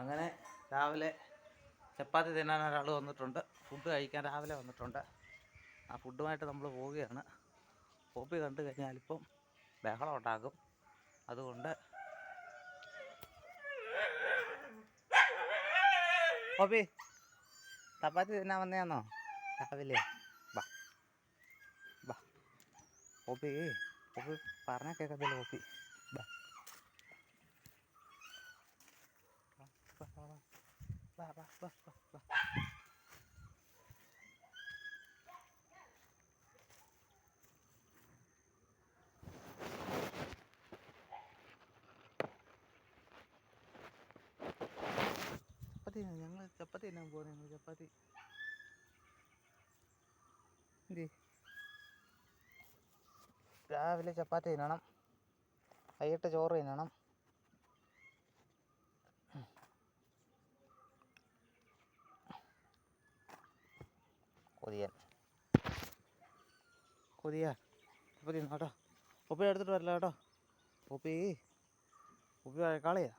അങ്ങനെ രാവിലെ ചപ്പാത്തി തിന്നാൻ ഒരാൾ വന്നിട്ടുണ്ട്. ഫുഡ് കഴിക്കാൻ രാവിലെ വന്നിട്ടുണ്ട്. ആ ഫുഡുമായിട്ട് നമ്മൾ പോവുകയാണ്. പോപ്പി കണ്ടു കഴിഞ്ഞാൽ ഇപ്പം ബഹളം ഉണ്ടാകും. അതുകൊണ്ട് പോപ്പി ചപ്പാത്തി തിന്നാൻ വന്നതാണോ രാവിലെ. ബാ ബാ പോപ്പി പോപ്പി പറഞ്ഞാൽ കേൾക്കത്തില്ല പോപ്പി ബാ ബാ ബാ ബാ ചപ്പാത്തി ഞങ്ങൾ ചപ്പാത്തി തിന്നാൻ പോവാണ് ഞങ്ങൾ ചപ്പാത്തി. രാവിലെ ചപ്പാത്തി തിന്നണം. വൈകിട്ട് ചോറ് തിന്നണം. കൊതിയൻ. കൊതിയ. ഉപ്പി തിന്നോ കേട്ടോ. ഉപ്പി എടുത്തിട്ട് വരില്ല കേട്ടോ. ഉപ്പി ഉപ്പി കളിയാ